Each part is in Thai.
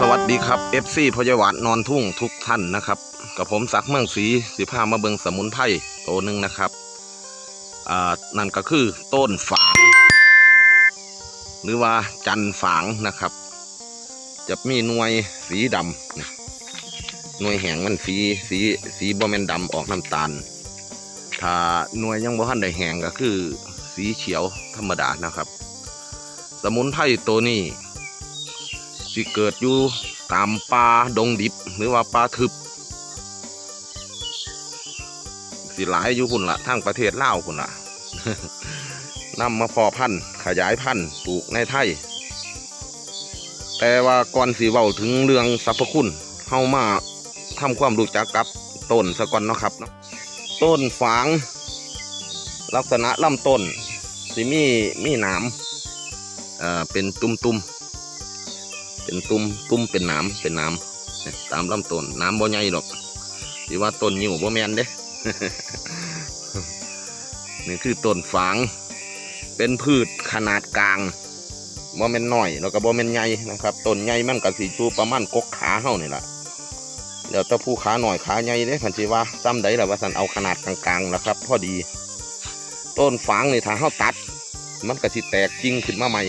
สวัสดีครับ FC พยาวานนอนทุ่งทุกท่านนะครับ กับผมศักดิ์เมืองศรีสิพามาเบิงสมุนไพรตัวหนึ่งนะครับอ่านั่นก็คือต้นฝาง หรือว่าจันฝางนะครับ จะมีหน่วยสีดำนี่หน่วยแหงมันสีสีสีบอมเมนดำออกน้ำตาล ถ้าหน่วยยังบ่ทันได้แหงก็คือสีเขียวธรรมดานะครับ สมุนไพรตัวนี้ สิเกิดอยู่ตามป่าดงดิบหรือว่าป่าทึบ สิหลายอยู่พุ่นละทั้งประเทศลาวพุ่นละนำมาเพอพันธุ์ขยายพันธุ์ปลูกในไทย แต่ว่าก่อนสิเว้าถึงเรื่องสรรพคุณเฮามาทำความรู้จักกับต้นสะก่อนเนาะครับเนาะต้นฝางลักษณะลำต้นสิมีมีหนามเอ่อเป็นตุ่มๆ เป็นตุ้มตุ้มเป็นหน้ำเป็นหน้ำตามลำต้นน้ำบ่ใหญ่หรอกที่ว่าต้นยิ้วบ่แมนเด้นี่คือต้นฝาง เป็นพืชขนาดกลางบ่แม่นน้อยแล้วก็บ่แมนใหญ่นะครับต้นใหญ่มันก็สิอยู่ประมาณกกขาเฮานี่ล่ะเดี๋ยวถ้าผู้ขาหน่อยขาใหญ่เด้คันสิว่าซ้ำใดล่ะว่าซั่นเอาขนาดกลางๆล่ะครับ พอดี ต้นฝางนี่ถ้าเฮาตัด มันก็สิแตกจริงขึ้นมาใหม่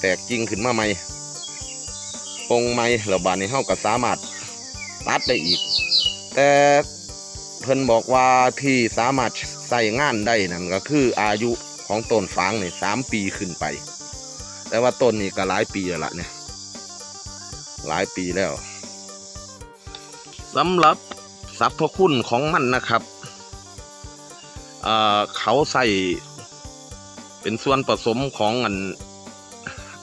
แตกจริงขึ้นมาใหม่ งไม้แล้วบานนี้เฮาก็สามารถตัดได้อีก แต่เพิ่นบอกว่าที่สามารถใส่งานได้นั่นก็คืออายุของต้นฟางนี่สามปีขึ้นไป แต่ว่าต้นนี่ก็หลายปีแล้วล่ะเนี่ยหลายปีแล้วสำหรับสรรพคุณของมันนะครับเเขาใส่เป็นส่วนผสมของอัน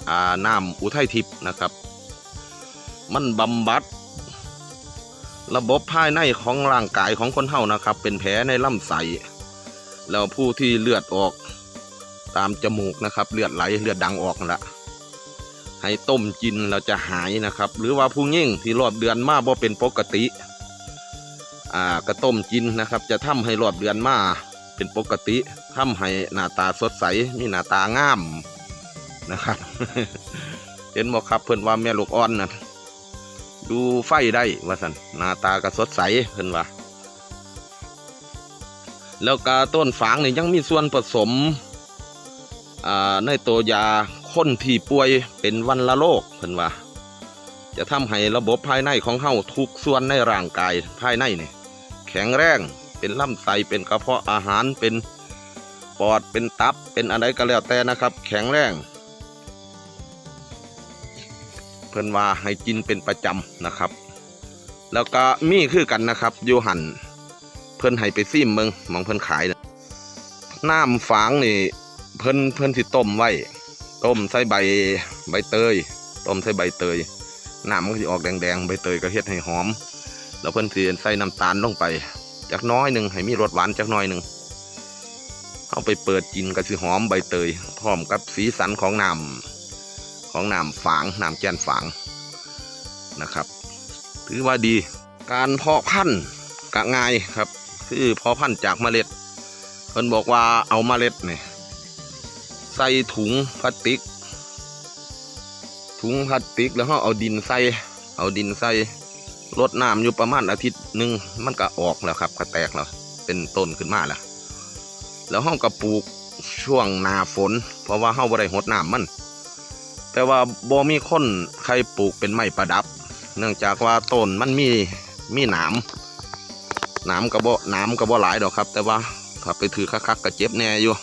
อน้ำอุทัยทิพย์นะครับ มันบำบัด ระบบภายในของร่างกายของคนเฮานะครับ เป็นแผลในลำไส้แล้วผู้ที่เลือดออกตามจมูกนะครับ เลือดไหลเลือดดังออกละให้ต้มกินเราจะหายนะครับ หรือว่าผู้ยิ่งที่รอบเดือนมาบ่เป็นปกติอ่ากระต้มกินนะครับ จะทำให้รอบเดือนมาเป็นปกติทำให้หน้าตาสดใสมีหน้าตางามนะครับ เห็นบอกครับเพิ่อนว่าแม่ลูกอ่อนนะ ดูไฟได้ว่าสันหน้าตาก็สดใสเพิ่นว่าแล้วก็ต้นฝางนี่ยังมีส่วนผสมในตัวยาคนที่ป่วยเป็นวันละโรคเพิ่นว่า จะทำให้ระบบภายในของเฮาทุกส่วนในร่างกายภายในนี่แข็งแรงเป็นลำไส้เป็นกระเพาะอาหารเป็นปอดเป็นตับเป็นอะไรก็แล้วแต่นะครับ แข็งแรง เพิ่นว่าให้กินเป็นประจำนะครับ แล้วก็มีคือกันนะครับยูหันเพิ่นให้ไปซิมเมืองมองเพิ่นขายนะน้ำฝางนี่เพิ่นเพิ่นสิต้มไว้ต้มใส่ใบใบเตย ต้มใส่ใบเตยน้ำมันก็สิออกแดงๆใบเตยก็เฮ็ดให้หอม แล้วเพิ่นสิใส่น้ำตาลลงไปจักน้อยหนึ่งให้มีรสหวานจักน้อยหนึ่งเอาไปเปิดกินก็สิหอมใบเตยพร้อมกับสีสันของน้ำ ของน้ำฝางน้ำแกนฝางนะครับ ถือว่าดีการเพาะพันธุ์กะง่ายครับ คือเพาะพันธุ์จากเมล็ดเพิ่นบอกว่าเอาเมล็ดเนี่ยใส่ถุงพลาสติก ถุงพลาสติกแล้วก็เอาดินใส่เอาดินใส่รดน้ำอยู่ประมาณอาทิตย์หนึ่งมันก็ออกแล้วครับก็แตกแล้วเป็นต้นขึ้นมาแล้วแล้วห้องก็ปลูกช่วงหนาฝน เพราะว่าเฮาบ่ได้หดน้ำมัน แต่ว่าบ่มีคนใครปลูกเป็นไม้ประดับ เนื่องจากว่าต้นมันมีมีหนามหนามกระบ่หนามกระบ่หลายดอกครับ แต่ว่าถ้าไปถือคักๆก็เจ็บแน่อยู่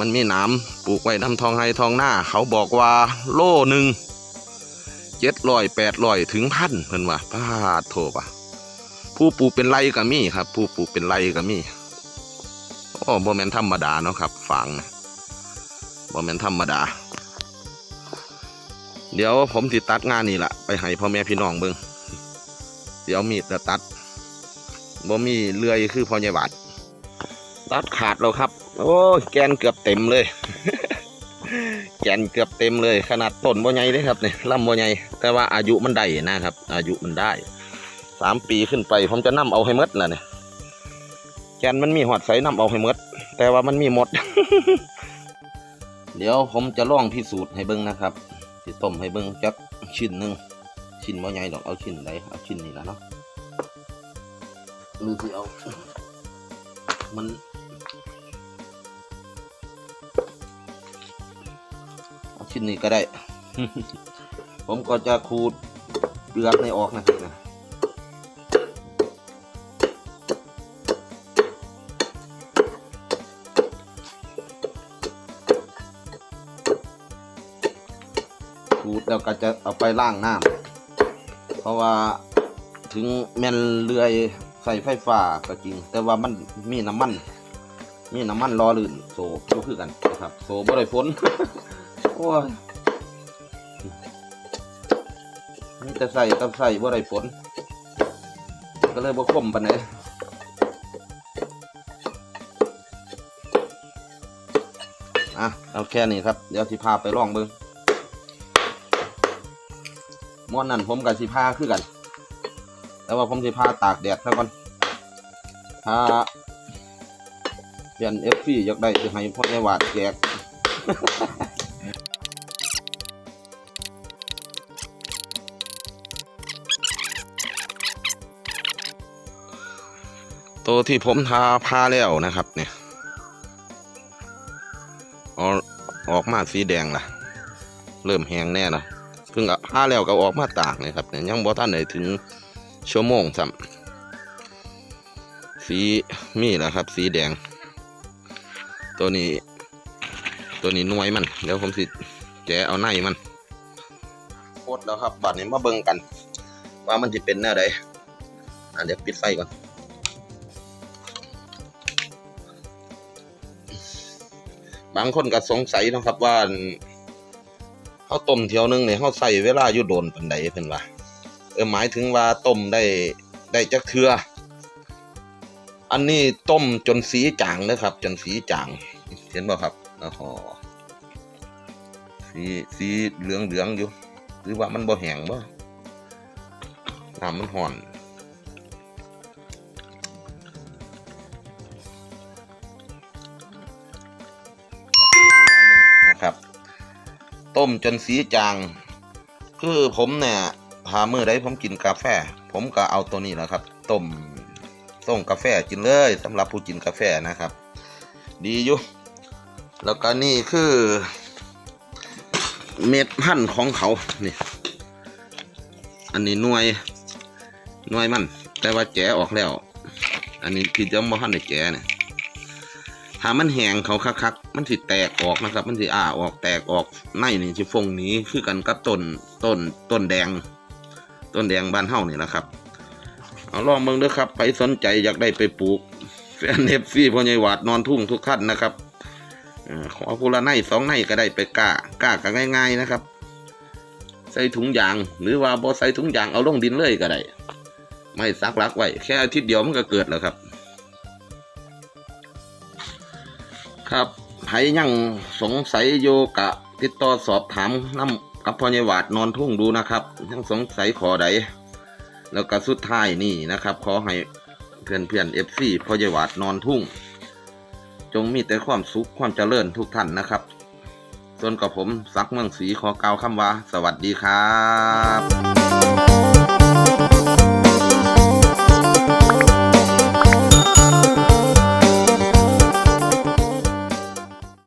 มันมีหนามปลูกไว้ทำทองไฮทองหน้า เขาบอกว่าโล่หนึ่งเจ็ดร้อยแปดร้อยถึงพันเพิ่นว่าปาดโถปะผู้ปลูกเป็นไรก็มีครับ ผู้ปลูกเป็นไรก็มีโอ้บ่แม่นธรรมดาเนาะครับฝังนะบ่แม่นธรรมดา เดี๋ยวผมสิดตัดงานนี่แหละไปให้พ่อแม่พี่น้องเบิงเดี๋ยวมีดจะตัดบ่มีเลื่อยคือพ่อใหญ่หวัดตัดขาดแล้วครับ โอ้ยแกนเกือบเต็มเลย แกนเกือบเต็มเลย ขนาดต้นบ่ใหญ่เลยครับเนี่ยลำบ่ใหญ่แต่ว่าอายุมันได้นะครับ อายุมันได้สามปีขึ้นไปผมจะนํเอาให้มดแล้วเนี่ยแกนมันมีหอดใสนํเอาให้มดแต่ว่ามันมีหมด เดี๋ยวผมจะลองพิสูจน์ให้เบิ่งนะครับ สิต้มให้เบิ่งจักชิ้นหนึ่งชิ้นบ่ใหญ่ดอกเอาชิ้นใดเอาชิ้นนี้ละเนาะหรือสิเอามันเอาชิ้นนี้ก็ได้ ผมก็จะขูดเปลือกในออกนะครับนะ แล้วก็จะเอาไปล้างน้ำเพราะว่าถึงแม่นเลื่อยใส่ไฟฟ้าก็จริง แต่ว่ามันมีน้ำมัน มีน้ำมันรอลื่นโซก็คือกันนะครับ โซบ่ได้ฝนโอ้ยมีแต่ใส่กับใส่บ่ได้ฝนก็เลยบ่คมปานใดอะเอาแค่นี้ครับ เดี๋ยวสิพาไปลองเบิ่ง ม้วนนั่นผมกับสิพาคือกัน แต่ว่าผมสิพาตากแดดซะก่อนพาเปลี่ยนเอฟซีอยากได้สิให้พ่อในวาดแจกตัวที่ผมทาพาแล้วนะครับเนี่ยออกออกมาสีแดงล่ะ เริ่มแห้งแน่ละ เพิ่งเอาพาแล้วก็ออกมาตากเลยครับเนี่ยยังบ่ท่านไหนถึงชั่วโมงซ้ำสีมีแล้วครับ สีแดง ตัวนี้ ตัวนี้น่วยมันเดี๋ยวผมสิแกะเอาในมันโคตรแล้วครับบัดนี้มาเบิ่งกัน ว่ามันจะเป็นแนวใดอะเดี๋ยวปิดไฟก่อนบางคนก็สงสัยนะครับว่า เขาต้มเที่ยวหนึงเนี่ยเขาใส่เวลาอยู่โดนปันใดเพิ่นว่าเออหมายถึงว่าต้มได้ได้จักเทืออันนี้ต้มจนสีจางนะครับ จนสีจางเห็นบ่ครับอ๋อสีสีเหลืองเหลืองอยู่ หรือว่ามันบ่แห้งบ่น้ำมันห่อน ต้มจนสีจาง คือผมเนี่ยหามือได้ผมกินกาแฟ ผมก็เอาตัวนี้แหละครับ ต้มส่งกาแฟกินเลยสำหรับผู้กินกาแฟนะครับ ดีอยู่ แล้วก็นี่คือ เม็ดพันธุ์ของเขานี่อันนี้หน่วยหน่วยมัน แต่ว่าแกะออกแล้ว อันนี้ที่จะมาพันได้แกะเนี่ย ถ้ามันแห้งเขาคักๆมันสิแตกออกนะครับ มันสิอ้าออกแตกออกในนี่สิฟงนี้คือกันกับต้นต้นต้นแดง ต้นแดงบ้านเฮานี่นะครับ เอาลองเบิ่งเด้อครับใครสนใจอยากได้ไปปลูกแฟนเอฟซีพ่อใหญ่หวาดนอนทุ่งทุกขั้นนะครับเอ่อขอผู้ละในสองในก็ได้ไปกล้ากล้าก็ง่าย ๆนะครับ ใส่ถุงยาง หรือว่าบ่ใส่ถุงยางเอาลงดินเลยก็ได้ ไม่ซักลักไว้แค่อาทิตย์เดียวมันก็เกิดแล้วครับ ครับใครยังสงสัยโยกะ ติดต่อสอบถามน้ำกับพ่อใหญ่หวาดนอนทุ่งดูนะครับยังสงสัยขอใดแล้วก็สุดท้ายนี่นะครับ ขอให้เพื่อนเพื่อนเอฟซีพ่อใหญ่หวาดนอนทุ่ง จงมีแต่ความสุขความเจริญทุกท่านนะครับส่วนกับผมซักเมืองศรีขอกล่าวคำว่า สวัสดีครับ